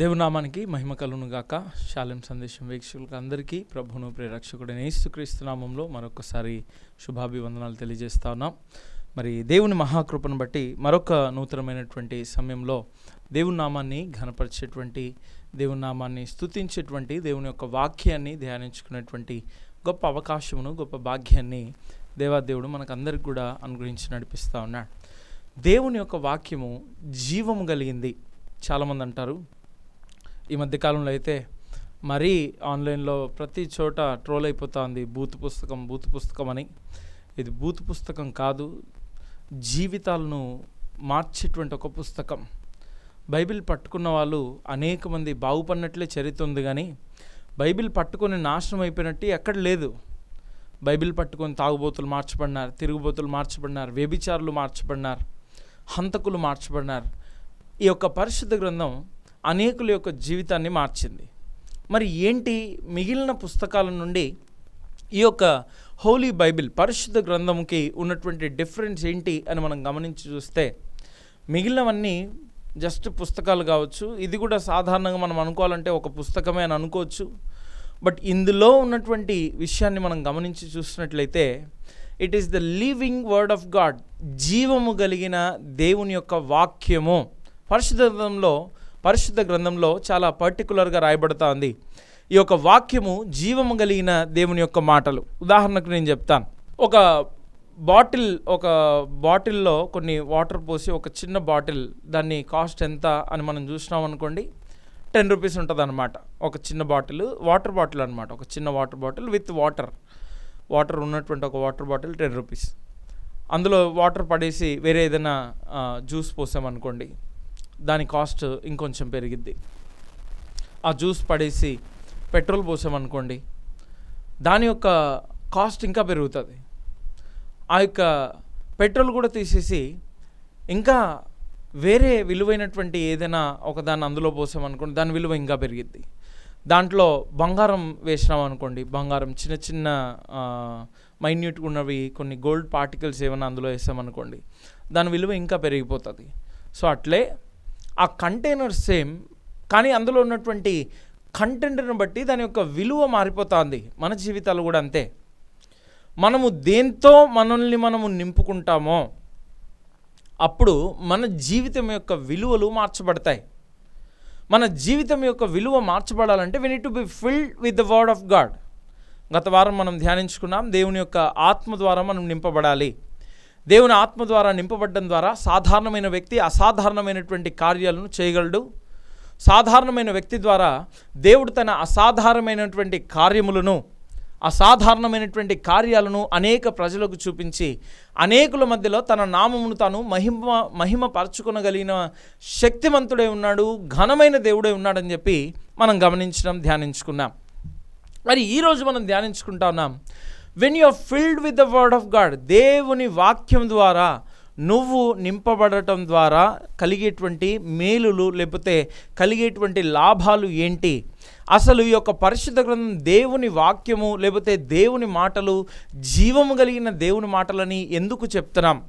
దేవునామానికి మహిమ కలును గాక. శాలెం సందేశం వీక్షకులకు అందరికీ ప్రభును ప్రేరక్షకుడైన యేసుక్రీస్తు నామంలో మరొకసారి శుభాభివందనాలు తెలియజేస్తా ఉన్నాం. మరి దేవుని మహాకృపను బట్టి మరొక నూతనమైనటువంటి సమయంలో దేవుని నామాన్ని ఘనపరిచేటువంటి దేవుని నామాన్ని స్తుతించేటువంటి దేవుని యొక్క వాక్యాన్ని ధ్యానించుకునేటువంటి గొప్ప అవకాశమును గొప్ప భాగ్యాన్ని దేవాదేవుడు మనకందరికి కూడా అనుగ్రహించి నడిపిస్తూ ఉన్నాడు. దేవుని యొక్క వాక్యము జీవము కలిగింది. చాలామంది అంటారు ఈ మధ్యకాలంలో అయితే మరీ ఆన్లైన్లో ప్రతి చోట ట్రోల్ అయిపోతుంది. బూత్ పుస్తకం బూత్ పుస్తకం అని. ఇది బూత్ పుస్తకం కాదు. జీవితాలను మార్చేటువంటి ఒక పుస్తకం. బైబిల్ పట్టుకున్న వాళ్ళు అనేక మంది బాగుపడినట్లే చరిత్ర ఉంది కానీ బైబిల్ పట్టుకొని నాశనం అయిపోయినట్టు ఎక్కడ లేదు. బైబిల్ పట్టుకొని తాగుబోతులు మార్చబడినారు తిరుగుబోతులు మార్చబడినారు వ్యభిచారులు మార్చబడినారు హంతకులు మార్చబడినారు. ఈ యొక్క పరిశుద్ధ గ్రంథం అనేకుల యొక్క జీవితాన్ని మార్చింది. మరి ఏంటి మిగిలిన పుస్తకాల నుండి ఈ యొక్క హోలీ బైబిల్ పరిశుద్ధ గ్రంథంకి ఉన్నటువంటి డిఫరెన్స్ ఏంటి అని మనం గమనించి చూస్తే మిగిలినవన్నీ జస్ట్ పుస్తకాలు కావచ్చు. ఇది కూడా సాధారణంగా మనం అనుకోవాలంటే ఒక పుస్తకమే అని అనుకోవచ్చు. బట్ ఇందులో ఉన్నటువంటి విషయాన్ని మనం గమనించి చూసినట్లయితే it is the living word of God జీవము కలిగిన దేవుని యొక్క వాక్యము. పరిశుద్ధంలో పరిశుద్ధ గ్రంథంలో చాలా పర్టికులర్గా రాయబడుతూ ఉంది. ఈ యొక్క వాక్యము జీవము కలిగిన దేవుని యొక్క మాటలు. ఉదాహరణకు నేను చెప్తాను. ఒక బాటిల్ ఒక బాటిల్లో కొన్ని వాటర్ పోసి ఒక చిన్న బాటిల్ దాన్ని కాస్ట్ ఎంత అని మనం చూసినాం అనుకోండి టెన్ రూపీస్ ఉంటుంది అనమాట ఒక చిన్న బాటిల్ వాటర్ బాటిల్ అనమాట ఒక చిన్న water bottle with water. Water ఉన్నటువంటి ఒక వాటర్ బాటిల్ టెన్ రూపీస్. అందులో వాటర్ పడేసి వేరే ఏదైనా జ్యూస్ పోసామనుకోండి దాని కాస్ట్ ఇంకొంచెం పెరిగిద్ది. ఆ జ్యూస్ పడేసి పెట్రోల్ పోసామనుకోండి దాని యొక్క కాస్ట్ ఇంకా పెరుగుతుంది. ఆ యొక్క పెట్రోల్ కూడా తీసేసి ఇంకా వేరే విలువైనటువంటి ఏదైనా ఒక దాన్ని అందులో పోసామనుకోండి దాని విలువ ఇంకా పెరిగిద్ది. దాంట్లో బంగారం వేసినాం అనుకోండి బంగారం చిన్న చిన్న మైన్యూట్గా ఉన్నవి కొన్ని గోల్డ్ పార్టికల్స్ ఏమైనా అందులో వేసామనుకోండి దాని విలువ ఇంకా పెరిగిపోతుంది. సో అట్లే ఆ కంటైనర్ సేమ్ కానీ అందులో ఉన్నటువంటి కంటెంట్ని బట్టి దాని యొక్క విలువ మారిపోతుంది. మన జీవితాలు కూడా అంతే. మనము దేంతో మనల్ని మనము నింపుకుంటామో అప్పుడు మన జీవితం యొక్క విలువలు మార్చబడతాయి. మన జీవితం యొక్క విలువ మార్చబడాలంటే we need to be filled with the word of God గత వారం మనం ధ్యానించుకున్నాం దేవుని యొక్క ఆత్మ ద్వారా మనం నింపబడాలి. దేవుని ఆత్మ ద్వారా నింపబడడం ద్వారా సాధారణమైన వ్యక్తి అసాధారణమైనటువంటి కార్యాలను చేయగలడు. సాధారణమైన వ్యక్తి ద్వారా దేవుడు తన అసాధారణమైనటువంటి కార్యములను అసాధారణమైనటువంటి కార్యాలను అనేక ప్రజలకు చూపించి అనేకుల మధ్యలో తన నామమును తాను మహిమ మహిమ పరచుకొనగలిగిన ఉన్నాడు ఘనమైన దేవుడే ఉన్నాడని చెప్పి మనం గమనించడం ధ్యానించుకున్నాం. మరి ఈరోజు మనం ధ్యానించుకుంటా ఉన్నాం when you are filled with the word of God దేవుని వాక్యం ద్వారా నువ్వు నింపబడటం ద్వారా కలిగేటువంటి మేలులు లేకపోతే కలిగేటువంటి లాభాలు ఏంటి? అసలు ఈ యొక్క పరిశుద్ధ గ్రంథం దేవుని వాక్యము లేకపోతే దేవుని మాటలు జీవము కలిగిన దేవుని మాటలని ఎందుకు చెప్తున్నాం?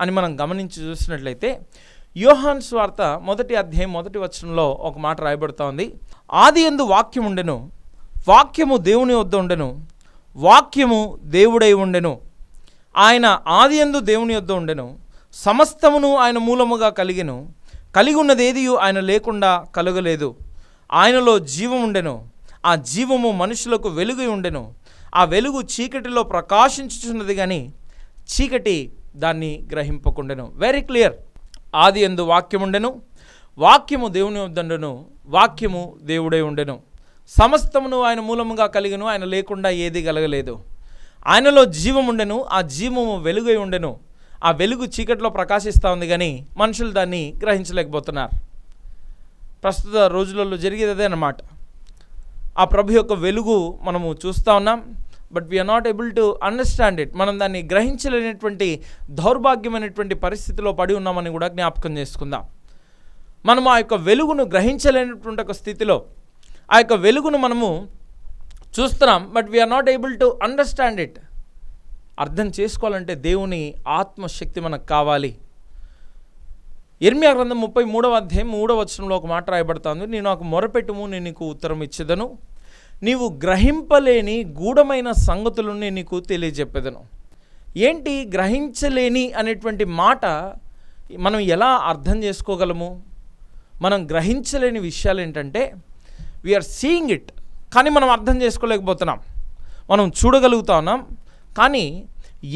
అని మనం గమనించి చూసినట్లయితే యోహాన్ స్వార్త మొదటి అధ్యాయం మొదటి వచనంలో ఒక మాట రాయబడుతోంది. ఆది ఎందు వాక్యం ఉండెను వాక్యము దేవుని వద్ద ఉండెను వాక్యము దేవుడై ఉండెను. ఆయన ఆది ఎందు దేవుని యొద్ద ఉండెను. సమస్తమును ఆయన మూలముగా కలిగెను. కలిగి ఉన్నదేది ఆయన లేకుండా కలగలేదు. ఆయనలో జీవం ఉండెను. ఆ జీవము మనుషులకు వెలుగు ఉండెను. ఆ వెలుగు చీకటిలో ప్రకాశించుచున్నది కానీ చీకటి దాన్ని గ్రహింపకుండెను. వెరీ క్లియర్ ఆది ఎందు వాక్యం ఉండెను వాక్యము దేవుని వద్దండెను వాక్యము దేవుడై ఉండెను. సమస్తమును ఆయన మూలముగా కలిగిను ఆయన లేకుండా ఏది కలగలేదు. ఆయనలో జీవం ఉండెను ఆ జీవము వెలుగై ఉండెను. ఆ వెలుగు చీకట్లో ప్రకాశిస్తూ ఉంది కానీ మనుషులు దాన్ని గ్రహించలేకపోతున్నారు. ప్రస్తుత రోజులలో జరిగేది అదే అన్నమాట. ఆ ప్రభు యొక్క వెలుగు మనము చూస్తూ ఉన్నాం but we are not able to understand it మనం దాన్ని గ్రహించలేనటువంటి దౌర్భాగ్యమైనటువంటి పరిస్థితిలో పడి ఉన్నామని కూడా జ్ఞాపకం చేసుకుందాం. మనము ఆ యొక్క వెలుగును గ్రహించలేనటువంటి ఒక స్థితిలో ఆ యొక్క వెలుగును మనము చూస్తున్నాం but we are not able to understand it అర్థం చేసుకోవాలంటే దేవుని ఆత్మశక్తి మనకు కావాలి. ఇర్మియా గ్రంథం ముప్పై మూడవ అధ్యాయం మూడవ వచనంలో ఒక మాట రాయబడుతుంది. నేను నాకు మొరపెట్టుము నేను నీకు ఉత్తరం ఇచ్చేదను. నీవు గ్రహింపలేని గూఢమైన సంగతులను నేను నీకు తెలియజెప్పేదను. ఏంటి గ్రహించలేని అనేటువంటి మాట మనం ఎలా అర్థం చేసుకోగలము? మనం గ్రహించలేని విషయాలు ఏంటంటే వీఆర్ సీయింగ్ ఇట్ కానీ మనం అర్థం చేసుకోలేకపోతున్నాం. మనం చూడగలుగుతా ఉన్నాం. కానీ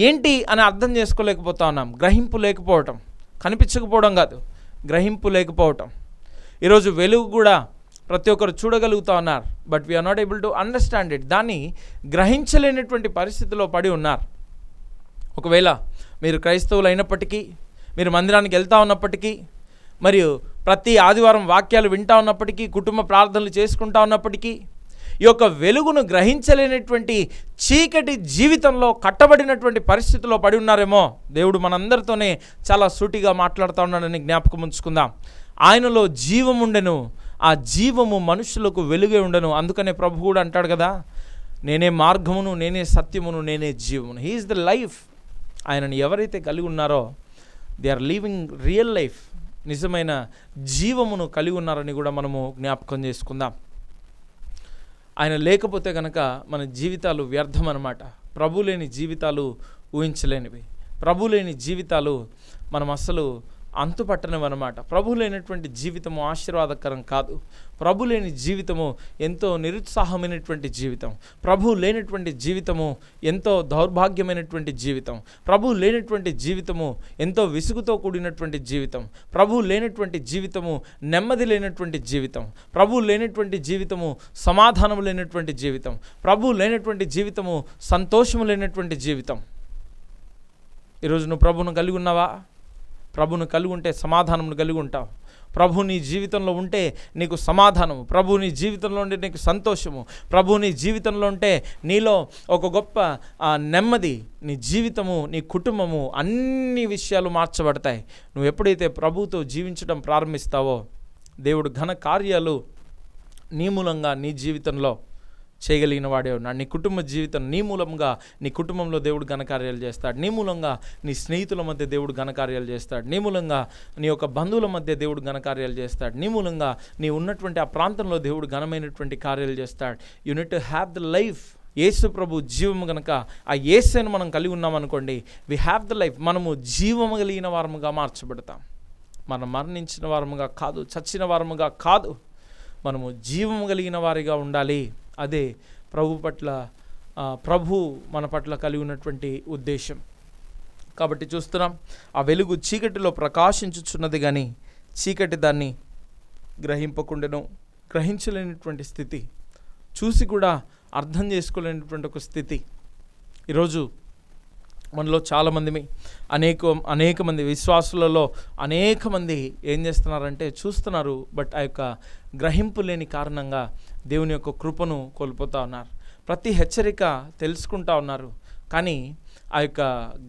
ఏంటి అని అర్థం చేసుకోలేకపోతా ఉన్నాం. గ్రహింపు లేకపోవటం. కనిపించకపోవడం కాదు. గ్రహింపు లేకపోవటం. ఈరోజు వెలుగు కూడా ప్రతి ఒక్కరు చూడగలుగుతా ఉన్నారు. But we are not able to understand it దాన్ని గ్రహించలేనటువంటి పరిస్థితిలో పడి ఉన్నారు. ఒకవేళ మీరు క్రైస్తవులు అయినప్పటికీ మీరు మందిరానికి వెళ్తా ఉన్నప్పటికీ మరియు ప్రతి ఆదివారం వాక్యాలు వింటా ఉన్నప్పటికీ కుటుంబ ప్రార్థనలు చేసుకుంటా ఉన్నప్పటికీ ఈ యొక్క వెలుగును గ్రహించలేనటువంటి చీకటి జీవితంలో కట్టబడినటువంటి పరిస్థితిలో పడి ఉన్నారేమో దేవుడు మనందరితోనే చాలా సూటిగా మాట్లాడుతూ ఉన్నాడని జ్ఞాపకం ఉంచుకుందాం. ఆయనలో జీవం ఉండెను ఆ జీవము మనుషులకు వెలుగే ఉండను. అందుకనే ప్రభు కూడా అంటాడు కదా నేనే మార్గమును నేనే సత్యమును నేనే జీవమును. హీఈస్ ద లైఫ్ ఆయనను ఎవరైతే కలిగి ఉన్నారో they are living real life నిజమైన జీవమును కలిగి ఉన్నారని కూడా మనము జ్ఞాపకం చేసుకుందాం. ఆయన లేకపోతే కనుక మన జీవితాలు వ్యర్థం అనమాట ప్రభు లేని జీవితాలు ఊహించలేనివి. ప్రభు లేని జీవితాలు మనం అస్సలు అంతుపట్టనం అనమాట ప్రభు లేనటువంటి జీవితము ఆశీర్వాదకరం కాదు. ప్రభు లేని జీవితము ఎంతో నిరుత్సాహమైనటువంటి జీవితం. ప్రభు లేనటువంటి జీవితము ఎంతో దౌర్భాగ్యమైనటువంటి జీవితం. ప్రభు లేనటువంటి జీవితము ఎంతో విసుగుతో కూడినటువంటి జీవితం. ప్రభు లేనటువంటి జీవితము నెమ్మది లేనటువంటి జీవితం. ప్రభు లేనటువంటి జీవితము సమాధానం లేనటువంటి జీవితం. ప్రభు లేనటువంటి జీవితము సంతోషము లేనటువంటి జీవితం. ఈరోజు నువ్వు ప్రభును కలిగి ఉన్నావా? ప్రభును కలిగి ఉంటే సమాధానమును కలిగి ఉంటావు. ప్రభు నీ జీవితంలో ఉంటే నీకు సమాధానము. ప్రభు నీ జీవితంలో ఉంటే నీకు సంతోషము. ప్రభు నీ జీవితంలో ఉంటే నీలో ఒక గొప్ప నెమ్మది నీ జీవితము నీ కుటుంబము అన్ని విషయాలు మార్చబడతాయి. నువ్వు ఎప్పుడైతే ప్రభుతో జీవించడం ప్రారంభిస్తావో దేవుడు ఘన కార్యాలు నీ మూలంగా నీ జీవితంలో చేయగలిగిన వాడే ఉన్నాడు. నీ కుటుంబ జీవితం నీ మూలంగా నీ కుటుంబంలో దేవుడు ఘనకార్యాలు చేస్తాడు. నీ మూలంగా నీ స్నేహితుల మధ్య దేవుడు ఘనకార్యాలు చేస్తాడు. నీ మూలంగా నీ యొక్క బంధువుల మధ్య దేవుడు ఘనకార్యాలు చేస్తాడు. నీ మూలంగా నీ ఉన్నటువంటి ఆ ప్రాంతంలో దేవుడు ఘనమైనటువంటి కార్యాలు చేస్తాడు. You need have the life Yesu ప్రభు జీవము గనక ఆ యేసుని మనం కలిగి ఉన్నామనుకోండి వి హ్యావ్ ద లైఫ్ మనము జీవము కలిగిన వారముగా మార్చబడతాం. మనం మరణించిన వారముగా కాదు చచ్చిన వారముగా కాదు మనము జీవము కలిగిన వారిగా ఉండాలి. అదే ప్రభు పట్ల ప్రభు మన పట్ల కలిగి ఉన్నటువంటి ఉద్దేశం. కాబట్టి చూస్తున్నాం ఆ వెలుగు చీకటిలో ప్రకాశించుచున్నది కానీ చీకటి దాన్ని గ్రహింపకుండాను గ్రహించలేనటువంటి స్థితి చూసి కూడా అర్థం చేసుకోలేనటువంటి ఒక స్థితి. ఈరోజు మనలో చాలామంది అనేక అనేక మంది విశ్వాసులలో అనేక మంది ఏం చేస్తున్నారంటే చూస్తున్నారు బట్ ఆ యొక్క గ్రహింపు లేని కారణంగా దేవుని యొక్క కృపను కోల్పోతూ ఉన్నారు. ప్రతి హెచ్చరిక తెలుసుకుంటా ఉన్నారు. కానీ ఆ యొక్క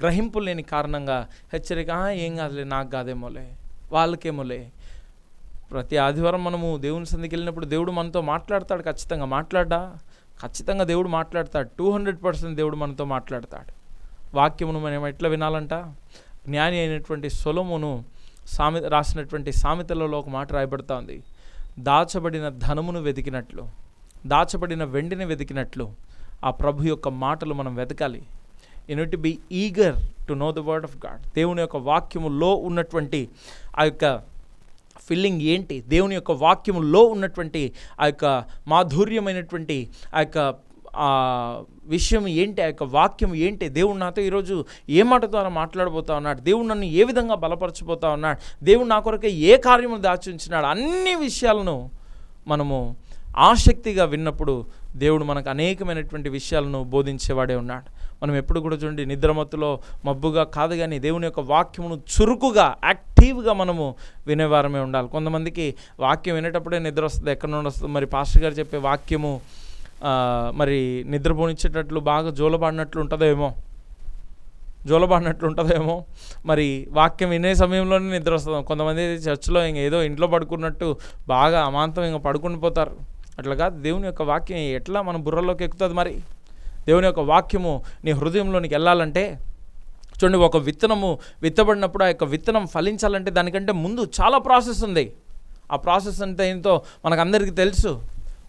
గ్రహింపు లేని కారణంగా హెచ్చరిక ఏం కాదులే నాకు కాదేమోలే వాళ్ళకేమోలే. ప్రతి ఆదివారం మనము దేవుని సందికి వెళ్ళినప్పుడు దేవుడు మనతో మాట్లాడతాడు ఖచ్చితంగా. మాట్లాడా ఖచ్చితంగా దేవుడు మాట్లాడతాడు. టూ హండ్రెడ్ పర్సెంట్ దేవుడు మనతో మాట్లాడతాడు. వాక్యమును మనం ఎట్లా వినాలంట? జ్ఞాని అయినటువంటి సొలమును సామె రాసినటువంటి సామెతలలో ఒక మాట రాయబడతా ఉంది. దాచబడిన ధనమును వెతికినట్లు దాచబడిన వెండిని వెతికినట్లు ఆ ప్రభు యొక్క మాటలు మనం వెతకాలి. You need be eager to know the word of God దేవుని యొక్క వాక్యములో ఉన్నటువంటి ఆ యొక్క ఫీలింగ్ ఏంటి? దేవుని యొక్క వాక్యములో ఉన్నటువంటి ఆ యొక్క మాధుర్యమైనటువంటి ఆ యొక్క ఆ విషయం ఏంటి ఆ యొక్క వాక్యం ఏంటి దేవుడు నాతో ఈరోజు ఏ మాట ద్వారా మాట్లాడబోతా ఉన్నాడు దేవుడు నన్ను ఏ విధంగా బలపరచబోతా ఉన్నాడు దేవుడు నా కొరకే ఏ కార్యము దాచుంచినాడు అన్ని విషయాలను మనము ఆసక్తిగా విన్నప్పుడు దేవుడు మనకు అనేకమైనటువంటి విషయాలను బోధించేవాడే ఉన్నాడు. మనం ఎప్పుడు కూడా చూడండి నిద్రమత్తులో మబ్బుగా కాదు కానీ దేవుని యొక్క వాక్యమును చురుకుగా యాక్టివ్గా మనము వినేవారమే ఉండాలి. కొంతమందికి వాక్యం వినేటప్పుడే నిద్ర వస్తుంది ఎక్కడ నుండి వస్తుంది? మరి పాస్టర్ గారు చెప్పే వాక్యము మరి నిద్రపోనిచ్చేటట్లు బాగా జోలబాడినట్లు ఉంటుందేమో? జోలబాడినట్లు ఉంటుందేమో మరి వాక్యం వినే సమయంలోనే నిద్ర వస్తుంది కొంతమంది చర్చిలో ఇంక ఏదో ఇంట్లో పడుకున్నట్టు బాగా అమాంతం ఇంకా పడుకుని పోతారు. అట్లా కాదు దేవుని యొక్క వాక్యం ఎట్లా మన బుర్రలోకి ఎక్కుతుంది మరి? దేవుని యొక్క వాక్యము నీ హృదయంలోనికి వెళ్ళాలంటే చూడండి ఒక విత్తనము విత్తబడినప్పుడు ఆ యొక్క విత్తనం ఫలించాలంటే దానికంటే ముందు చాలా ప్రాసెస్ ఉంది. ఆ ప్రాసెస్ అంతా ఏంటో మనకు అందరికీ తెలుసు.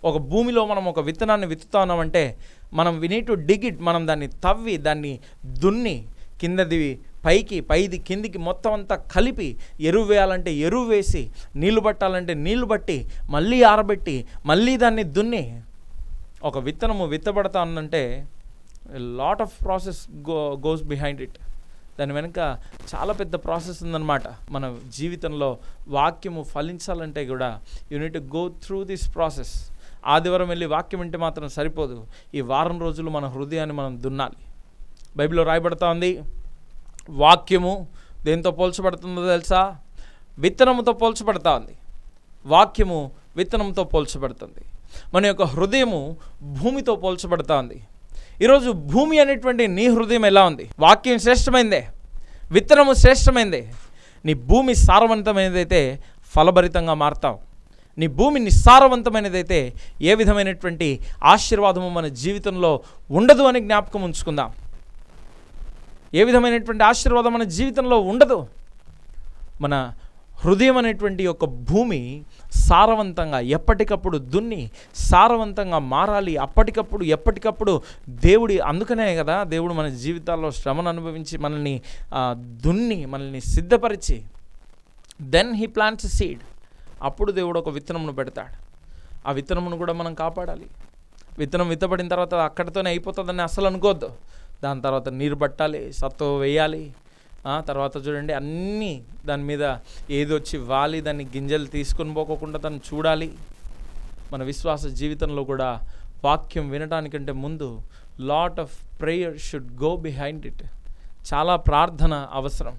ఒక భూమిలో మనం ఒక విత్తనాన్ని విత్తుతా ఉన్నామంటే మనం we need to dig it మనం దాన్ని తవ్వి దాన్ని దున్ని కిందది పైకి పైది కిందికి మొత్తం అంతా కలిపి ఎరువు వేయాలంటే ఎరువు వేసి నీళ్ళు పట్టాలంటే నీళ్ళు పట్టి మళ్ళీ ఆరబెట్టి మళ్ళీ దాన్ని దున్ని. ఒక విత్తనము విత్తబడతా ఉందంటే lot of process go goes behind it దాని వెనుక చాలా పెద్ద ప్రాసెస్ ఉందన్నమాట. మన జీవితంలో వాక్యము ఫలించాలంటే కూడా you need go through this process ఆదివారం వెళ్ళి వాక్యం వింటే మాత్రం సరిపోదు. ఈ వారం రోజులు మన హృదయాన్ని మనం దున్నాలి. బైబిల్లో రాయబడతా ఉంది వాక్యము దేంతో పోల్చబడుతుందో తెలుసా? విత్తనముతో పోల్చబడతా ఉంది. వాక్యము విత్తనంతో పోల్చబడుతుంది. మన యొక్క హృదయము భూమితో పోల్చబడతా ఉంది. ఈరోజు భూమి అనేటువంటి నీ హృదయం ఎలా ఉంది? వాక్యం శ్రేష్టమైందే. విత్తనము శ్రేష్టమైందే. నీ భూమి సారవంతమైనదైతే ఫలభరితంగా మారుతావు. నీ భూమి నిస్సారవంతమైనదైతే ఏ విధమైనటువంటి ఆశీర్వాదము మన జీవితంలో ఉండదు అని జ్ఞాపకం ఉంచుకుందాం. ఏ విధమైనటువంటి ఆశీర్వాదం మన జీవితంలో ఉండదు? మన హృదయం అనేటువంటి ఒక భూమి సారవంతంగా ఎప్పటికప్పుడు దున్ని సారవంతంగా మారాలి. అప్పటికప్పుడు ఎప్పటికప్పుడు దేవుడి అందుకనే కదా దేవుడు మన జీవితాల్లో శ్రమను అనుభవించి మనల్ని దున్ని మనల్ని సిద్ధపరిచి దెన్ హీ ప్లాంట్స్ సీడ్ అప్పుడు దేవుడు ఒక విత్తనమును పెడతాడు. ఆ విత్తనమును కూడా మనం కాపాడాలి. విత్తనం విత్తబడిన తర్వాత అక్కడితోనే అయిపోతుందని అసలు అనుకోవద్దు దాని తర్వాత నీరు పట్టాలి సత్వ వేయాలి. తర్వాత చూడండి అన్నీ దాని మీద ఏది వచ్చి వాలి దాన్ని గింజలు తీసుకొని పోకోకుండా దాన్ని చూడాలి. మన విశ్వాస జీవితంలో కూడా వాక్యం వినడానికంటే ముందు lot of prayer should go behind it చాలా ప్రార్థన అవసరం.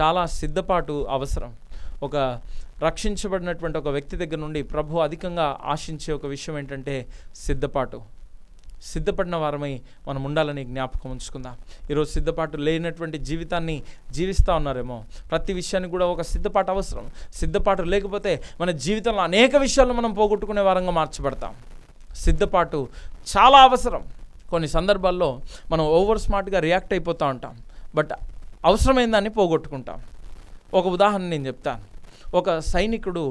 చాలా సిద్ధపాటు అవసరం. ఒక రక్షించబడినటువంటి ఒక వ్యక్తి దగ్గర నుండి ప్రభు అధికంగా ఆశించే ఒక విషయం ఏంటంటే సిద్ధపాటు. సిద్ధపడిన వారమై మనం ఉండాలని జ్ఞాపకం ఉంచుకుందాం. ఈరోజు సిద్ధపాటు లేనటువంటి జీవితాన్ని జీవిస్తూ ఉన్నారేమో. ప్రతి విషయానికి కూడా ఒక సిద్ధపాటు అవసరం. సిద్ధపాటు లేకపోతే మన జీవితంలో అనేక విషయాలను మనం పోగొట్టుకునే వారంగా మార్చబడతాం. సిద్ధపాటు చాలా అవసరం. కొన్ని సందర్భాల్లో మనం ఓవర్ స్మార్ట్గా రియాక్ట్ అయిపోతూ ఉంటాం. బట్ అవసరమైన దాన్ని పోగొట్టుకుంటాం. ఒక ఉదాహరణ నేను చెప్తాను. ఒక సైనికుడు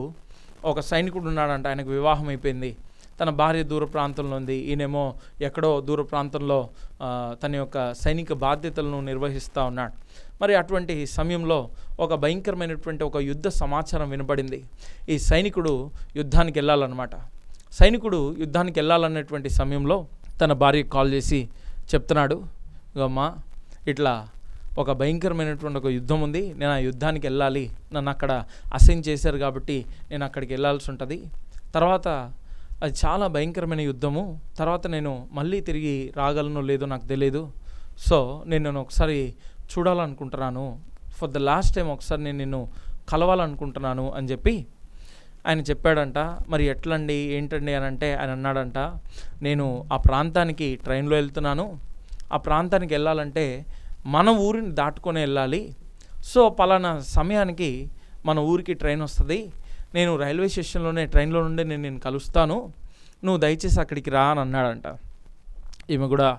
ఒక సైనికుడు ఉన్నాడంట ఆయనకు వివాహం అయిపోయింది. తన భార్య దూర ప్రాంతంలో ఉంది. ఈయనేమో ఎక్కడో దూర ప్రాంతంలో తన యొక్క సైనిక బాధ్యతలను నిర్వహిస్తూ ఉన్నాడు. మరి అటువంటి సమయంలో ఒక భయంకరమైనటువంటి ఒక యుద్ధ సమాచారం వినపడింది ఈ సైనికుడు యుద్ధానికి వెళ్ళాలన్నమాట. సైనికుడు యుద్ధానికి వెళ్ళాలన్నటువంటి సమయంలో తన భార్యకు కాల్ చేసి చెప్తున్నాడు "ఇగో అమ్మా ఇట్లా ఒక భయంకరమైనటువంటి ఒక యుద్ధం ఉంది. నేను ఆ యుద్ధానికి వెళ్ళాలి. నన్ను అక్కడ అసైన్ చేశారు కాబట్టి నేను అక్కడికి వెళ్ళాల్సి ఉంటుంది. తర్వాత అది చాలా భయంకరమైన యుద్ధము. తర్వాత నేను మళ్ళీ తిరిగి రాగలను లేదో నాకు తెలియదు సో నేను నేను ఒకసారి చూడాలనుకుంటున్నాను. ఫర్ ద లాస్ట్ టైం ఒకసారి నేను నిన్ను కలవాలనుకుంటున్నాను అని చెప్పి ఆయన చెప్పాడంట. మరి ఎట్లండి? ఏంటండి? అని అంటే ఆయన అన్నాడంట. నేను ఆ ప్రాంతానికి ట్రైన్లో వెళ్తున్నాను. ఆ ప్రాంతానికి వెళ్ళాలంటే మన ఊరిని దాటుకొని వెళ్ళాలి. సో పలానా సమయానికి మన ఊరికి ట్రైన్ వస్తుంది. నేను రైల్వే స్టేషన్లోనే ట్రైన్లో నుండి నేను నేను కలుస్తాను. నువ్వు దయచేసి అక్కడికి రా అని అన్నాడంట. ఈమె కూడా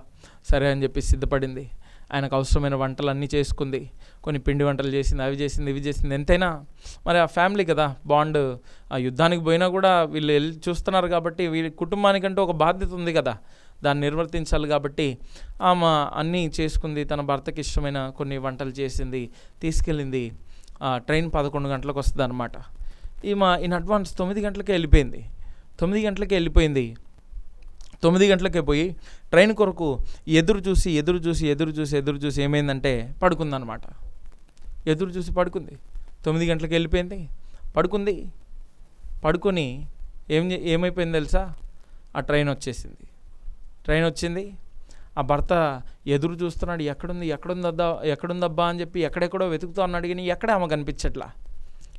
సరే అని చెప్పి సిద్ధపడింది. ఆయనకు అవసరమైన వంటలు అన్నీ చేసుకుంది. కొన్ని పిండి వంటలు చేసింది అవి చేసింది ఇవి చేసింది. ఎంతైనా మరి ఆ ఫ్యామిలీ కదా బాండ్. ఆ యుద్ధానికి పోయినా కూడా వీళ్ళు వెళ్ళి చూస్తున్నారు కాబట్టి వీళ్ళ కుటుంబానికంటూ ఒక బాధ్యత ఉంది కదా. దాన్ని నిర్వర్తించాలి కాబట్టి ఆమె అన్నీ చేసుకుంది. తన భర్తకి ఇష్టమైన కొన్ని వంటలు చేసింది తీసుకెళ్ళింది. ఆ, ట్రైన్ పదకొండు గంటలకు వస్తుంది అనమాట ఈమె ఇన్ అడ్వాన్స్ తొమ్మిది గంటలకే వెళ్ళిపోయింది. తొమ్మిది గంటలకే వెళ్ళిపోయింది. తొమ్మిది గంటలకే పోయి ట్రైన్ కొరకు ఎదురు చూసి ఎదురు చూసి ఎదురు చూసి ఎదురు చూసి ఏమైందంటే పడుకుందనమాట ఎదురు చూసి పడుకుంది. తొమ్మిది గంటలకు వెళ్ళిపోయింది. పడుకుంది. పడుకొని ఏం ఏమైపోయింది తెలుసా? ఆ ట్రైన్ వచ్చేసింది. ట్రైన్ వచ్చింది. ఆ భర్త ఎదురు చూస్తున్నాడు ఎక్కడుంది ఎక్కడుందద్దా ఎక్కడుందబ్బా? అని చెప్పి ఎక్కడెక్కడో వెతుకుతూ అన్నాడు కానీ ఎక్కడ ఆమె కనిపించట్లా?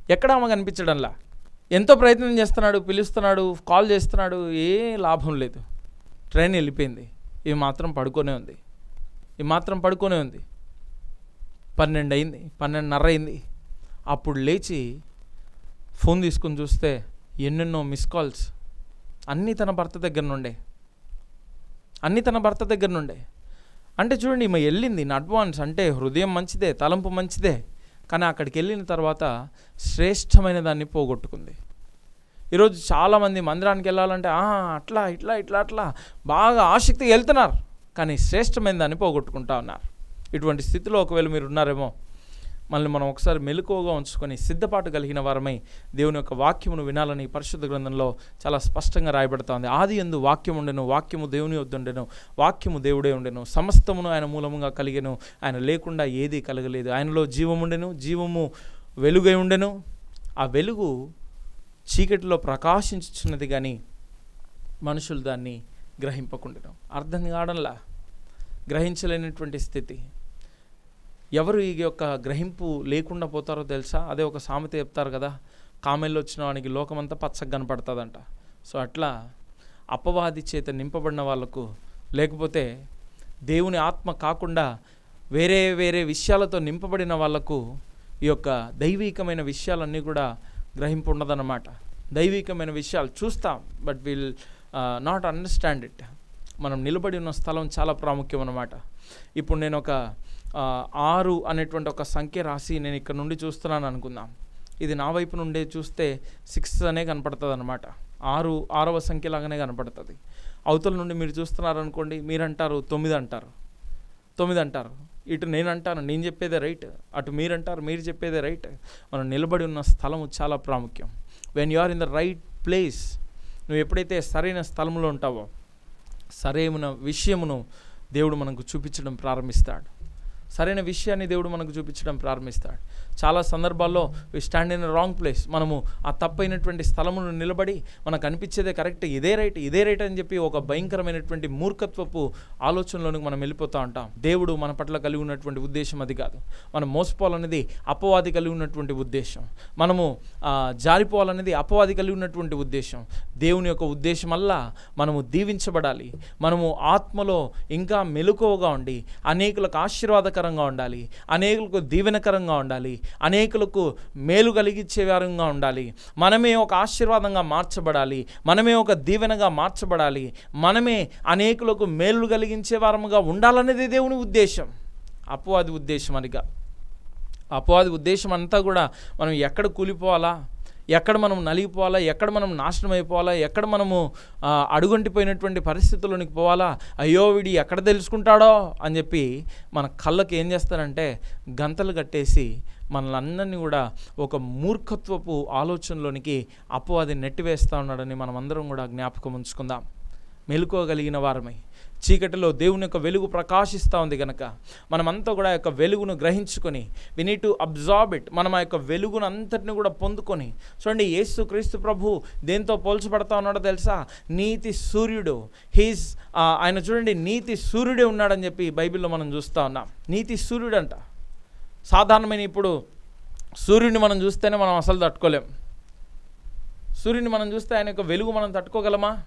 ఎక్కడ ఆమె కనిపించడంలా? ఎంతో ప్రయత్నం చేస్తున్నాడు పిలుస్తున్నాడు కాల్ చేస్తున్నాడు ఏ లాభం లేదు. ట్రైన్ వెళ్ళిపోయింది. ఇవి మాత్రం పడుకొనే ఉంది. ఇవి మాత్రం పడుకొనే ఉంది. పన్నెండు అయింది పన్నెండున్నర అయింది. అప్పుడు లేచి ఫోన్ తీసుకుని చూస్తే ఎన్నెన్నో మిస్ కాల్స్ అన్నీ తన భర్త దగ్గర నుండే. అన్నీ తన భర్త దగ్గర నుండే. అంటే చూడండి ఈమె వెళ్ళింది ఇన్ అడ్వాన్స్ అంటే హృదయం మంచిదే తలంపు మంచిదే. కానీ అక్కడికి వెళ్ళిన తర్వాత శ్రేష్టమైన దాన్ని పోగొట్టుకుంది. ఈరోజు చాలామంది మందిరానికి వెళ్ళాలంటే అట్లా ఇట్లా ఇట్లా అట్లా. బాగా ఆసక్తిగా వెళ్తున్నారు. కానీ శ్రేష్టమైన దాన్ని పోగొట్టుకుంటా ఉన్నారు. ఇటువంటి స్థితిలో ఒకవేళ మీరు ఉన్నారేమో మనల్ని మనం ఒకసారి మెలకువగా ఉంచుకొని సిద్ధపాటు కలిగిన వారమై దేవుని యొక్క వాక్యమును వినాలని పరిశుద్ధ గ్రంథంలో చాలా స్పష్టంగా రాయబడుతోంది ఆది ఎందు వాక్యం ఉండెను వాక్యము దేవుని వద్దుండెను వాక్యము దేవుడే ఉండెను. సమస్తమును ఆయన మూలముగా కలిగెను. ఆయన లేకుండా ఏదీ కలగలేదు. ఆయనలో జీవముండెను జీవము వెలుగై ఉండెను. ఆ వెలుగు చీకటిలో ప్రకాశించుచున్నది కానీ మనుషులు దాన్ని గ్రహింపకుండెను. అర్థం కావడంలా? గ్రహించలేనటువంటి స్థితి. ఎవరు ఈ యొక్క గ్రహింపు లేకుండా పోతారో తెలుసా? అదే ఒక సామెత చెప్తారు కదా కామెల్లో వచ్చిన వానికి లోకమంతా పచ్చగా కనపడుతుందంట. సో అట్లా అపవాది చేత నింపబడిన వాళ్ళకు లేకపోతే దేవుని ఆత్మ కాకుండా వేరే వేరే విషయాలతో నింపబడిన వాళ్ళకు ఈ యొక్క దైవికమైన విషయాలన్నీ కూడా గ్రహింపు ఉండదన్నమాట. దైవికమైన విషయాలు చూస్తాం but will not understand it. మనం నిలబడి ఉన్న స్థలం చాలా ప్రాముఖ్యం అన్నమాట. ఇప్పుడు నేను ఒక ఆరు అనేటువంటి ఒక సంఖ్య రాసి నేను ఇక్కడ నుండి చూస్తున్నాను అనుకుందాం. ఇది నా వైపు నుండే చూస్తే సిక్స్ అనే కనపడుతుంది అనమాట ఆరు ఆరవ సంఖ్య లాగానే కనపడుతుంది. అవతల నుండి మీరు చూస్తున్నారనుకోండి మీరంటారు తొమ్మిది అంటారు. తొమ్మిది అంటారు. ఇటు నేను అంటాను నేను చెప్పేదే రైట్ అటు మీరంటారు మీరు చెప్పేదే రైట్ మనం నిలబడి ఉన్న స్థలము చాలా ప్రాముఖ్యం. When you are in the right place నువ్వు ఎప్పుడైతే సరైన స్థలంలో ఉంటావో సరైన విషయమును దేవుడు మనకు చూపించడం ప్రారంభిస్తాడు. సరైన విషయాన్ని దేవుడు మనకు చూపించడం ప్రారంభిస్తాడు. చాలా సందర్భాల్లో we stand in wrong place మనము ఆ తప్పైనటువంటి స్థలమును నిలబడి మనకు అనిపించేదే కరెక్ట్ ఇదే రైట్ ఇదే రైట్ అని చెప్పి ఒక భయంకరమైనటువంటి మూర్ఖత్వపు ఆలోచనలోనికి మనం వెళ్ళిపోతూ ఉంటాం. దేవుడు మన పట్ల కలిగి ఉన్నటువంటి ఉద్దేశం అది కాదు. మనం మోసపోవాలనేది అపవాది కలిగి ఉన్నటువంటి ఉద్దేశం. మనము జారిపోవాలనేది అపవాది కలిగి ఉన్నటువంటి ఉద్దేశం. దేవుని యొక్క ఉద్దేశం వల్ల మనము దీవించబడాలి. మనము ఆత్మలో ఇంకా మెలకువగా ఉండి అనేకులకు ఆశీర్వాదకరంగా ఉండాలి. అనేకులకు దీవెనకరంగా ఉండాలి. అనేకులకు మేలు కలిగించే వారంగా ఉండాలి. మనమే ఒక ఆశీర్వాదంగా మార్చబడాలి. మనమే ఒక దీవెనగా మార్చబడాలి. మనమే అనేకులకు మేలు కలిగించే వారముగా ఉండాలనేది దేవుని ఉద్దేశం. అపవాది ఉద్దేశం అనిగా అపవాది ఉద్దేశం అంతా కూడా మనం ఎక్కడ కూలిపోవాలా? ఎక్కడ మనం నలిగిపోవాలా? ఎక్కడ మనం నాశనం అయిపోవాలా? ఎక్కడ మనము ఆ, అడుగంటిపోయినటువంటి పరిస్థితుల్లోనికి పోవాలా? అయ్యో వీడి ఎక్కడ తెలుసుకుంటాడో అని చెప్పి మన కళ్ళకి ఏం చేస్తారంటే గంతలు కట్టేసి మనల్ని కూడా ఒక మూర్ఖత్వపు ఆలోచనలోనికి అపవాది నెట్టివేస్తూ ఉన్నాడని మనం అందరం కూడా జ్ఞాపకం ఉంచుకుందాం. మెలుకోగలిగిన వారమై చీకటిలో దేవుని యొక్క వెలుగు ప్రకాశిస్తూ ఉంది కనుక మనమంతా కూడా యొక్క వెలుగును గ్రహించుకొని we need to absorb it మనం ఆ యొక్క వెలుగును అంతటిని కూడా పొందుకొని చూడండి యేసు క్రీస్తు ప్రభు దేంతో పోల్చబడతా ఉన్నాడో తెలుసా? నీతి సూర్యుడు. హీస్ uh, ఆయన చూడండి నీతి సూర్యుడే ఉన్నాడని చెప్పి బైబిల్లో మనం చూస్తూ ఉన్నాం. నీతి సూర్యుడు అంట సాధారణమైన ఇప్పుడు సూర్యుడిని మనం చూస్తేనే మనం అసలు తట్టుకోలేం. సూర్యుని మనం చూస్తే ఆయన యొక్క వెలుగు మనం తట్టుకోగలమా?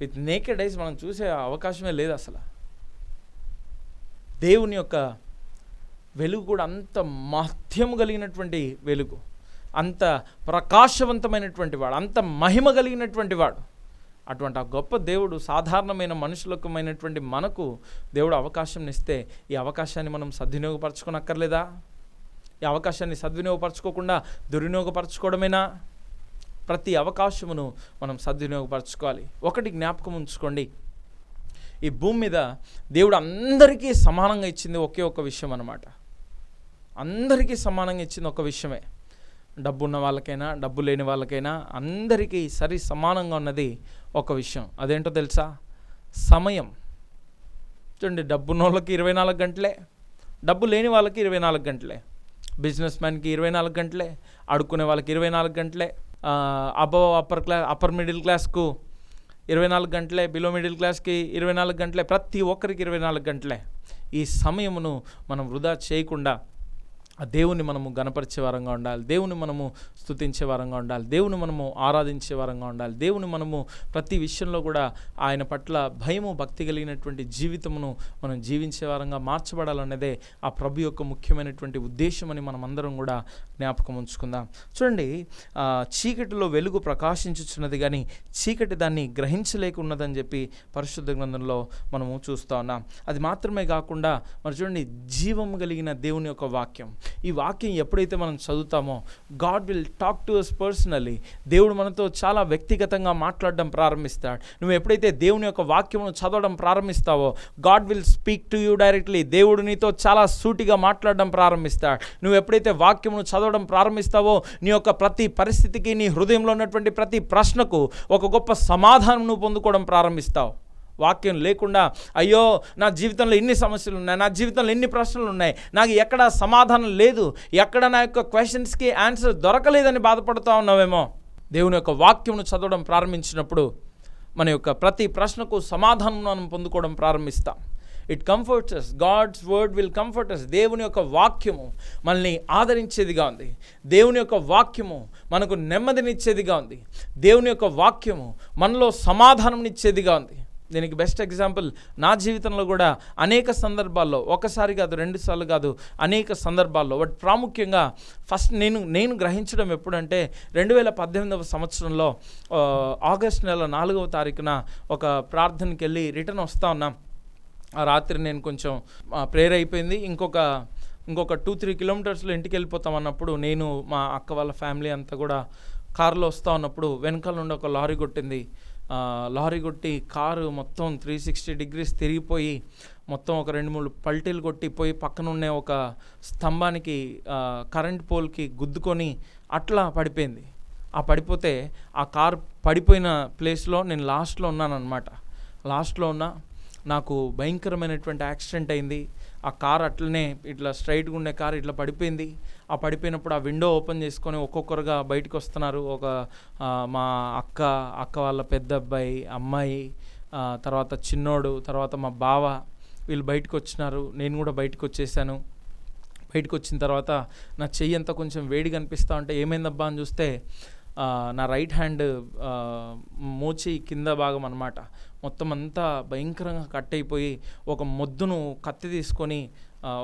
విత్ నేకెడ్ ఐస్ మనం చూసే అవకాశమే లేదు అసలు. దేవుని యొక్క వెలుగు కూడా అంత మహత్యము కలిగినటువంటి వెలుగు. అంత ప్రకాశవంతమైనటువంటి వాడు అంత మహిమ కలిగినటువంటి వాడు. అటువంటి ఆ గొప్ప దేవుడు సాధారణమైన మనుషులకమైనటువంటి మనకు దేవుడు అవకాశం ఇస్తే ఈ అవకాశాన్ని మనం సద్వినియోగపరచుకోనక్కర్లేదా? ఈ అవకాశాన్ని సద్వినియోగపరచుకోకుండా దుర్వినియోగపరచుకోవడమేనా? ప్రతి అవకాశమును మనం సద్వినియోగపరచుకోవాలి. ఒకటి జ్ఞాపకం ఉంచుకోండి. ఈ భూమి మీద దేవుడు అందరికీ సమానంగా ఇచ్చింది ఒకే ఒక విషయం అన్నమాట అందరికీ సమానంగా ఇచ్చింది ఒక విషయమే. డబ్బు ఉన్న వాళ్ళకైనా డబ్బు లేని వాళ్ళకైనా అందరికీ సరి సమానంగా ఉన్నది ఒక విషయం. అదేంటో తెలుసా? సమయం. చూడండి డబ్బున్న వాళ్ళకి ఇరవై నాలుగు గంటలే డబ్బు లేని వాళ్ళకి ఇరవై నాలుగు గంటలే బిజినెస్ మ్యాన్కి ఇరవై నాలుగు గంటలే అడుక్కునే వాళ్ళకి ఇరవై నాలుగు గంటలే above upper class upper middle క్లాస్కు ఇరవై నాలుగు గంటలే బిలో మిడిల్ క్లాస్కి ఇరవై నాలుగు గంటలే ప్రతి ఒక్కరికి ఇరవై నాలుగు గంటలే. ఈ సమయమును మనం వృధా చేయకుండా ఆ దేవుని మనము గణపరిచే వారంగా ఉండాలి. దేవుని మనము స్తుతించే వారంగా ఉండాలి. దేవుని మనము ఆరాధించే వారంగా ఉండాలి. దేవుని మనము ప్రతి విషయంలో కూడా ఆయన పట్ల భయము భక్తి కలిగినటువంటి జీవితమును మనం జీవించే వారంగా మార్చబడాలన్నదే ఆ ప్రభు యొక్క ముఖ్యమైనటువంటి ఉద్దేశం అని మనం అందరం కూడా జ్ఞాపకం ఉంచుకుందాం. చూడండి చీకటిలో వెలుగు ప్రకాశించుచున్నది కానీ చీకటి దాన్ని గ్రహించలేకున్నదని చెప్పి పరిశుద్ధ గ్రంథంలో మనము చూస్తూ ఉన్నాం. అది మాత్రమే కాకుండా మరి చూడండి జీవం కలిగిన దేవుని యొక్క వాక్యం. ఈ వాక్యం ఎప్పుడైతే మనం చదువుతామో God will talk to us personally దేవుడు మనతో చాలా వ్యక్తిగతంగా మాట్లాడడం ప్రారంభిస్తాడు. నువ్వు ఎప్పుడైతే దేవుని యొక్క వాక్యమును చదవడం ప్రారంభిస్తావో God will speak to you directly దేవుడు నీతో చాలా సూటిగా మాట్లాడడం ప్రారంభిస్తాడు. నువ్వు ఎప్పుడైతే వాక్యమును చదవడం ప్రారంభిస్తావో నీ యొక్క ప్రతి పరిస్థితికి నీ హృదయంలో ఉన్నటువంటి ప్రతి ప్రశ్నకు ఒక గొప్ప సమాధానం నువ్వు పొందుకోవడం ప్రారంభిస్తావు. వాక్యం లేకుండా అయ్యో నా జీవితంలో ఎన్ని సమస్యలు ఉన్నాయి నా జీవితంలో ఎన్ని ప్రశ్నలు ఉన్నాయి నాకు ఎక్కడ సమాధానం లేదు ఎక్కడ నా యొక్క క్వశ్చన్స్కి ఆన్సర్ దొరకలేదని బాధపడుతూ ఉన్నామేమో దేవుని యొక్క వాక్యమును చదవడం ప్రారంభించినప్పుడు మన యొక్క ప్రతి ప్రశ్నకు సమాధానం మనం పొందుకోవడం ప్రారంభిస్తాం. It comforts God's word will comfort దేవుని యొక్క వాక్యము మనల్ని ఆదరించేదిగా ఉంది. దేవుని యొక్క వాక్యము మనకు నెమ్మదినిచ్చేదిగా ఉంది. దేవుని యొక్క వాక్యము మనలో సమాధానంనిచ్చేదిగా ఉంది. దీనికి బెస్ట్ ఎగ్జాంపుల్ నా జీవితంలో కూడా అనేక సందర్భాల్లో ఒకసారి కాదు రెండుసార్లు కాదు అనేక సందర్భాల్లో. బట్ ప్రాముఖ్యంగా ఫస్ట్ నేను నేను గ్రహించడం ఎప్పుడంటే రెండు వేల పద్దెనిమిదవ సంవత్సరంలో ఆగస్ట్ నెల నాలుగవ తారీఖున ఒక ప్రార్థనకి వెళ్ళి రిటర్న్ వస్తా ఉన్నాం. ఆ రాత్రి నేను కొంచెం ప్రేర్ అయిపోయింది. ఇంకొక ఇంకొక టూ త్రీ కిలోమీటర్స్లో ఇంటికి వెళ్ళిపోతాం అన్నప్పుడు నేను మా అక్క వాళ్ళ ఫ్యామిలీ అంతా కూడా కారులో వస్తూ ఉన్నప్పుడు వెనకాల నుండి ఒక లారీ కొట్టింది. లారీ కొట్టి కారు మొత్తం త్రీ సిక్స్టీ డిగ్రీస్ తిరిగిపోయి మొత్తం ఒక రెండు మూడు పల్టీలు కొట్టిపోయి పక్కన ఉండే ఒక స్తంభానికి కరెంట్ పోల్కి గుద్దుకొని అట్లా పడిపోయింది. ఆ పడిపోతే ఆ కారు పడిపోయిన ప్లేస్లో నేను లాస్ట్లో ఉన్నానన్నమాట. లాస్ట్లో ఉన్నా నాకు భయంకరమైనటువంటి యాక్సిడెంట్ అయింది. ఆ కార్ అట్లనే ఇట్లా స్ట్రైట్గా ఉండే కార్ ఇట్లా పడిపోయింది. ఆ పడిపోయినప్పుడు ఆ విండో ఓపెన్ చేసుకొని ఒక్కొక్కరుగా బయటకు వస్తున్నారు. ఒక మా అక్క అక్క వాళ్ళ పెద్ద అబ్బాయి అమ్మాయి తర్వాత చిన్నోడు తర్వాత మా బావ వీళ్ళు బయటకు వచ్చినారు. నేను కూడా బయటకు వచ్చేసాను. బయటకు వచ్చిన తర్వాత నా చెయ్యి అంతా కొంచెం వేడిగా అనిపిస్తూ ఉంటే ఏమైందబ్బా అని చూస్తే నా రైట్ హ్యాండ్ మోచి కింద భాగం అనమాట మొత్తం అంతా భయంకరంగా కట్ అయిపోయి ఒక మొద్దును కత్తి తీసుకొని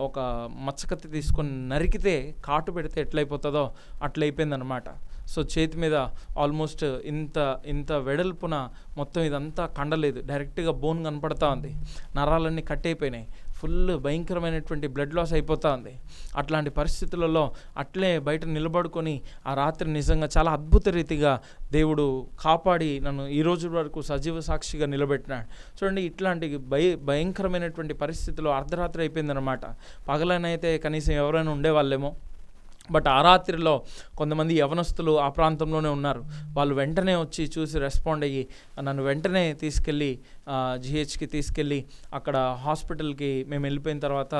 ఒక మచ్చ కత్తి తీసుకొని నరికితే కాటు పెడితే ఎట్లయిపోతుందో అట్లయిపోయిందనమాట సో చేతి మీద ఆల్మోస్ట్ ఇంత ఇంత వెడల్పున మొత్తం ఇదంతా కండలేదు. డైరెక్ట్గా బోన్ కనపడతా ఉంది. నరాలన్నీ కట్ అయిపోయినాయి. ఫుల్ భయంకరమైనటువంటి బ్లడ్ లాస్ అయిపోతూ ఉంది. అట్లాంటి పరిస్థితులలో అట్లే బయట నిలబడుకొని ఆ రాత్రి నిజంగా చాలా అద్భుత రీతిగా దేవుడు కాపాడి నన్ను ఈ రోజు వరకు సజీవ సాక్షిగా నిలబెట్టినాడు. చూడండి ఇట్లాంటి భయ భయంకరమైనటువంటి పరిస్థితుల్లో అర్ధరాత్రి అయిపోయిందనమాట పగలనైతే కనీసం ఎవరైనా ఉండేవాళ్ళేమో. బట్ ఆ రాత్రిలో కొంతమంది యవనస్తులు ఆ ప్రాంతంలోనే ఉన్నారు. వాళ్ళు వెంటనే వచ్చి చూసి రెస్పాండ్ అయ్యి నన్ను వెంటనే తీసుకెళ్ళి జిహెచ్కి తీసుకెళ్ళి అక్కడ హాస్పిటల్కి మేము వెళ్ళిపోయిన తర్వాత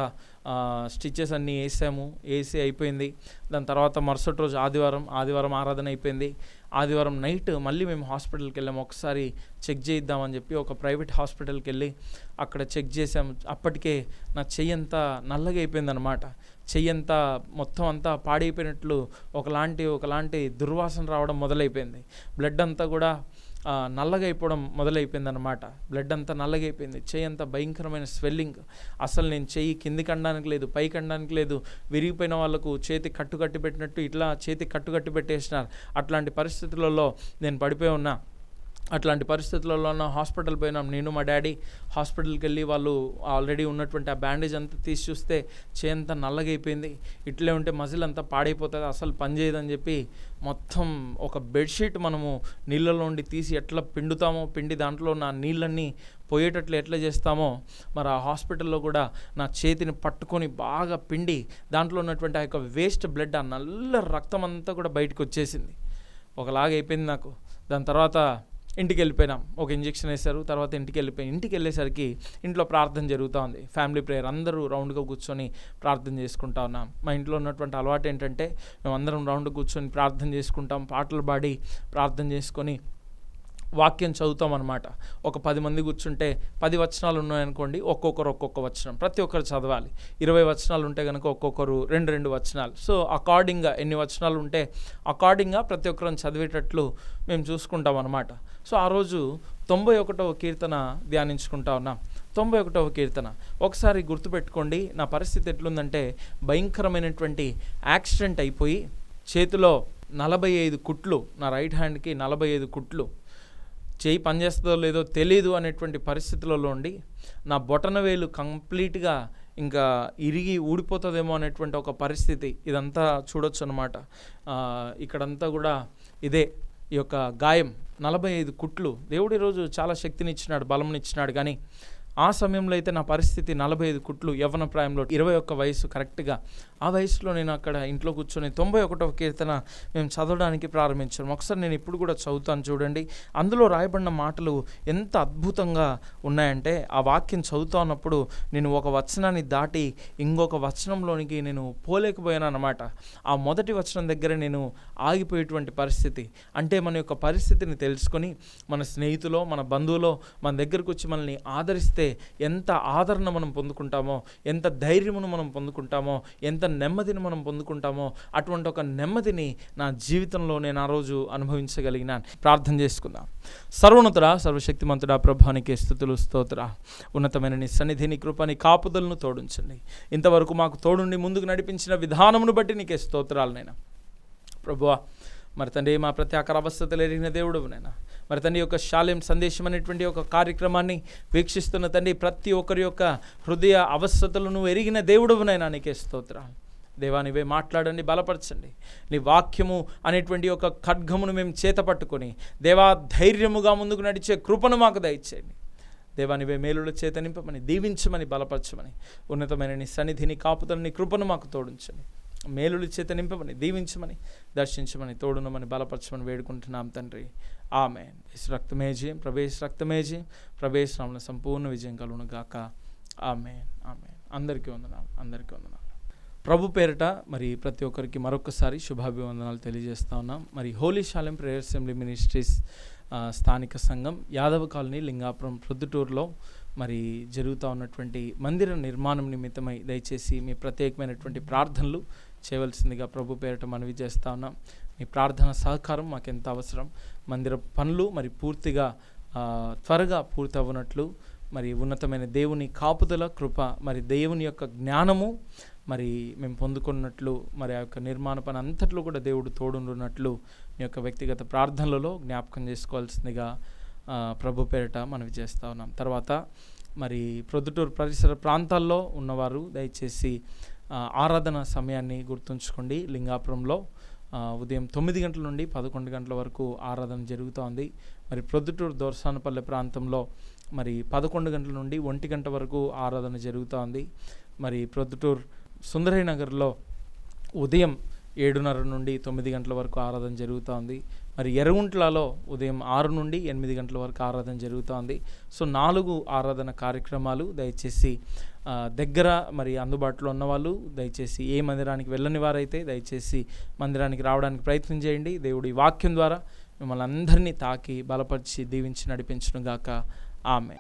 స్టిచ్చెస్ అన్నీ వేసాము వేసి అయిపోయింది. దాని తర్వాత మరుసటి రోజు ఆదివారం ఆదివారం ఆరాధన అయిపోయింది. ఆదివారం నైట్ మళ్ళీ మేము హాస్పిటల్కి వెళ్ళాము. ఒకసారి చెక్ చేయిద్దామని చెప్పి ఒక ప్రైవేట్ హాస్పిటల్కి వెళ్ళి అక్కడ చెక్ చేసాము అప్పటికే నా చెయ్యి అంతా నల్లగా అయిపోయిందనమాట చెయ్యి అంతా మొత్తం అంతా పాడైపోయినట్లు ఒకలాంటి ఒకలాంటి దుర్వాసన రావడం మొదలైపోయింది. బ్లడ్ అంతా కూడా నల్లగా అయిపోవడం మొదలైపోయింది అనమాట బ్లడ్ అంతా నల్లగా అయిపోయింది. అంతా భయంకరమైన స్వెల్లింగ్ అసలు నేను చెయ్యి కిందికి అనడానికి లేదు పై అనడానికి లేదు. విరిగిపోయిన వాళ్ళకు చేతి కట్టు కట్టి పెట్టినట్టు ఇట్లా చేతి కట్టు కట్టి పెట్టేసినారు. అట్లాంటి పరిస్థితులలో నేను పడిపోయి ఉన్నా. అట్లాంటి పరిస్థితులలోనూ ఉన్న హాస్పిటల్ పోయినాం నేను మా డాడీ హాస్పిటల్కి వెళ్ళి వాళ్ళు ఆల్రెడీ ఉన్నటువంటి ఆ బ్యాండేజ్ అంతా తీసి చూస్తే చేంతా నల్లగైపోయింది. ఇట్లే ఉంటే మజిల్ అంతా పాడైపోతుంది అసలు పని చేయదని చెప్పి మొత్తం ఒక బెడ్షీట్ మనము నీళ్ళలో ఉండి తీసి ఎట్లా పిండుతామో పిండి దాంట్లో నా నీళ్ళన్నీ పోయేటట్లు ఎట్లా చేస్తామో మరి ఆ హాస్పిటల్లో కూడా నా చేతిని పట్టుకొని బాగా పిండి దాంట్లో ఉన్నటువంటి ఆ యొక్క వేస్ట్ బ్లడ్ ఆ నల్ల రక్తం అంతా కూడా బయటకు వచ్చేసింది. ఒకలాగైపోయింది అయిపోయింది నాకు. దాని తర్వాత ఇంటికి వెళ్ళిపోయినాం ఒక ఇంజెక్షన్ వేశారు తర్వాత ఇంటికి వెళ్ళిపోయి ఇంటికి వెళ్ళేసరికి ఇంట్లో ప్రార్థన జరుగుతూ ఉంది. ఫ్యామిలీ ప్రేయర్ అందరూ రౌండ్గా కూర్చొని ప్రార్థన చేసుకుంటా ఉన్నాం. మా ఇంట్లో ఉన్నటువంటి అలవాటు ఏంటంటే మేము అందరం రౌండ్ కూర్చొని ప్రార్థన చేసుకుంటాం పాటలు పాడి ప్రార్థన చేసుకొని వాక్యం చదువుతాం అనమాట ఒక పది మంది కూర్చుంటే పది వచనాలు ఉన్నాయనుకోండి ఒక్కొక్కరు ఒక్కొక్క వచనం. ప్రతి ఒక్కరు చదవాలి. ఇరవై వచనాలు ఉంటే కనుక ఒక్కొక్కరు రెండు రెండు వచనాలు. సో అకార్డింగ్గా ఎన్ని వచనాలు ఉంటే అకార్డింగ్గా ప్రతి ఒక్కరం చదివేటట్లు మేము చూసుకుంటాం అనమాట సో ఆ రోజు తొంభై ఒకటవ కీర్తన ధ్యానించుకుంటా ఉన్నాం. తొంభై ఒకటవ కీర్తన. ఒకసారి గుర్తుపెట్టుకోండి నా పరిస్థితి ఎట్లుందంటే భయంకరమైనటువంటి యాక్సిడెంట్ అయిపోయి చేతిలో నలభై ఐదు కుట్లు నా రైట్ హ్యాండ్కి నలభై ఐదు కుట్లు చేయి పనిచేస్తుందో లేదో తెలియదు అనేటువంటి పరిస్థితులలో ఉండి నా బొటన వేలు కంప్లీట్గా ఇంకా ఇరిగి ఊడిపోతుందేమో అనేటువంటి ఒక పరిస్థితి ఇదంతా చూడొచ్చు అనమాట ఇక్కడంతా కూడా ఇదే ఈ యొక్క గాయం. నలభై ఐదు కుట్లు. దేవుడు ఈరోజు చాలా శక్తినిచ్చినాడు బలంనిచ్చినాడు కానీ ఆ సమయంలో అయితే నా పరిస్థితి నలభై ఐదు కుట్లు యవ్వన ప్రాయంలో ఇరవై ఒక్క వయసు కరెక్ట్గా. ఆ వయసులో నేను అక్కడ ఇంట్లో కూర్చొని తొంభై ఒకటవ కీర్తన మేము చదవడానికి ప్రారంభించాము ఒకసారి నేను ఇప్పుడు కూడా చదువుతాను చూడండి. అందులో రాయబడిన మాటలు ఎంత అద్భుతంగా ఉన్నాయంటే ఆ వాక్యం చదువుతా ఉన్నప్పుడు నేను ఒక వచనాన్ని దాటి ఇంకొక వచనంలోనికి నేను పోలేకపోయాను అనమాట ఆ మొదటి వచనం దగ్గర నేను ఆగిపోయేటువంటి పరిస్థితి. అంటే మన యొక్క పరిస్థితిని తెలుసుకొని మన స్నేహితులో మన బంధువులో మన దగ్గరకు వచ్చి మనల్ని ఆదరిస్తే ఎంత ఆదరణ మనం పొందుకుంటామో ఎంత ధైర్యమును మనం పొందుకుంటామో ఎంత నెమ్మదిని మనం పొందుకుంటామో అటువంటి ఒక నెమ్మదిని నా జీవితంలో నేను ఆ రోజు అనుభవించగలిగినాను. ప్రార్థన చేసుకుందాం. సర్వోన్నతుడ సర్వశక్తిమంతుడా ప్రభానికి స్థుతులు స్తోత్ర. ఉన్నతమైన నీ సన్నిధిని కృపని కాపుదలను తోడించండి. ఇంతవరకు మాకు తోడుండి ముందుకు నడిపించిన విధానమును బట్టి నీకే స్తోత్రాలు నేను ప్రభువా మరి తండ్రి మా ప్రతి అకర అవస్థతలు ఎరిగిన దేవుడు నైనా మరి తండ్రి యొక్క శాలెం సందేశం అనేటువంటి ఒక కార్యక్రమాన్ని వీక్షిస్తున్న తండ్రి ప్రతి ఒక్కరి యొక్క హృదయ అవస్థతలను ఎరిగిన దేవుడవునైనా నీకే స్తోత్రాలు దేవా నీవే మాట్లాడండి బలపరచండి. నీ వాక్యము అనేటువంటి ఒక ఖడ్గమును మేము చేత పట్టుకొని దేవా ధైర్యముగా ముందుకు నడిచే కృపను మాకు దయచేయండి. దేవా నీవే మేలుల చేత నింపమని దీవించమని బలపరచమని ఉన్నతమైన నీ సన్నిధిని కాపుతలని కృపను మాకు తోడించండి. మేలుల చేత నింపమని దీవించమని దర్శించమని తోడునమని బలపరచమని వేడుకుంటున్నాం తండ్రి. ఆమె ఇసు రక్తమే జయం ప్రవేశ రక్తమే జయం ప్రవేశ సంపూర్ణ విజయం కలుగును గాక ఆమె ఆమె అందరికీ వందనాలు అందరికీ వందనాలు. ప్రభు పేరిట మరి ప్రతి ఒక్కరికి మరొకసారి శుభాభివందనాలు తెలియజేస్తా ఉన్నాం. మరి Holy Shalem Prayer Assembly Ministries స్థానిక సంఘం యాదవ కాలనీ లింగాపురం ప్రొద్దుటూరులో మరి జరుగుతూ ఉన్నటువంటి మందిర నిర్మాణం నిమిత్తమై దయచేసి మీ ప్రత్యేకమైనటువంటి ప్రార్థనలు చేయవలసిందిగా ప్రభు పేరిట మనవి చేస్తా ఉన్నాం. మీ ప్రార్థన సహకారం మాకు ఎంత అవసరం? మందిర పనులు మరి పూర్తిగా త్వరగా పూర్తి అవ్వనట్లు మరి ఉన్నతమైన దేవుని కాపుదల కృప మరి దేవుని యొక్క జ్ఞానము మరి మేము పొందుకున్నట్లు మరి ఆ యొక్క నిర్మాణ పని అంతట్లో కూడా దేవుడు తోడుండున్నట్లు మీ యొక్క వ్యక్తిగత ప్రార్థనలలో జ్ఞాపకం చేసుకోవాల్సిందిగా ప్రభు పేరిట మనవి చేస్తూ ఉన్నాం. తర్వాత మరి ప్రొద్దుటూరు పరిసర ప్రాంతాల్లో ఉన్నవారు దయచేసి ఆరాధన సమయాన్ని గుర్తుంచుకోండి. లింగాపురంలో ఉదయం తొమ్మిది గంటల నుండి పదకొండు గంటల వరకు ఆరాధన జరుగుతోంది. మరి ప్రొద్దుటూరు దోర్సానపల్లె ప్రాంతంలో మరి పదకొండు గంటల నుండి ఒంటి గంట వరకు ఆరాధన జరుగుతోంది. మరి ప్రొద్దుటూరు సుందరయ్య నగర్లో ఉదయం ఏడున్నర నుండి తొమ్మిది గంటల వరకు ఆరాధన జరుగుతోంది. మరి ఎర్రగుంట్లలో ఉదయం ఆరు నుండి ఎనిమిది గంటల వరకు ఆరాధన జరుగుతోంది. సో నాలుగు ఆరాధన కార్యక్రమాలు దయచేసి దగ్గర మరి అందుబాటులో ఉన్నవాళ్ళు దయచేసి ఏ మందిరానికి వెళ్ళని వారైతే దయచేసి మందిరానికి రావడానికి ప్రయత్నం చేయండి. దేవుడి వాక్యం ద్వారా మిమ్మల్ని అందరినీ తాకి బలపరిచి దీవించి నడిపించను గాక ఆమె